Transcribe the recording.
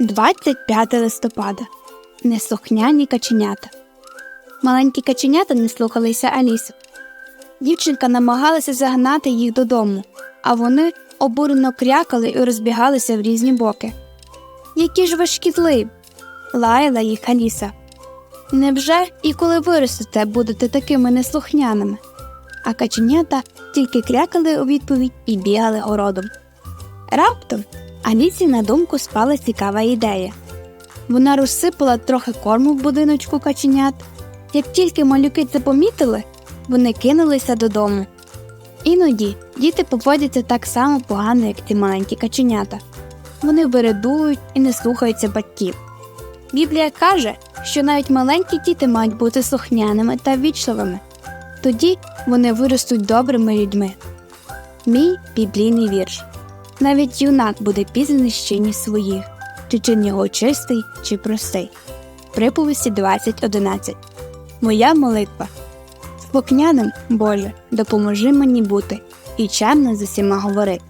25 листопада. Неслухняні каченята. Маленькі каченята не слухалися Алісу. Дівчинка намагалася загнати їх додому, а вони обурено крякали і розбігалися в різні боки. Які ж ви шкідливі! лаяла їх Аліса. Невже і коли виростете, будете такими неслухняними? А каченята тільки крякали у відповідь і бігали городом. Раптом Алісі на думку спала цікава ідея. Вона розсипала трохи корму в будиночку каченят. Як тільки малюки це помітили, вони кинулися додому. Іноді діти поводяться так само погано, як ці маленькі каченята. Вони виредують і не слухаються батьків. Біблія каже, що навіть маленькі діти мають бути слухняними та ввічливими. Тоді вони виростуть добрими людьми. Мій біблійний вірш. Навіть юнак буде пізнаний ще ніж своїх, чи чин його чистий, чи простий. Приповісті 20.11 Моя молитва. Спокняним, Боже, допоможи мені бути і чемно з усіма говорити.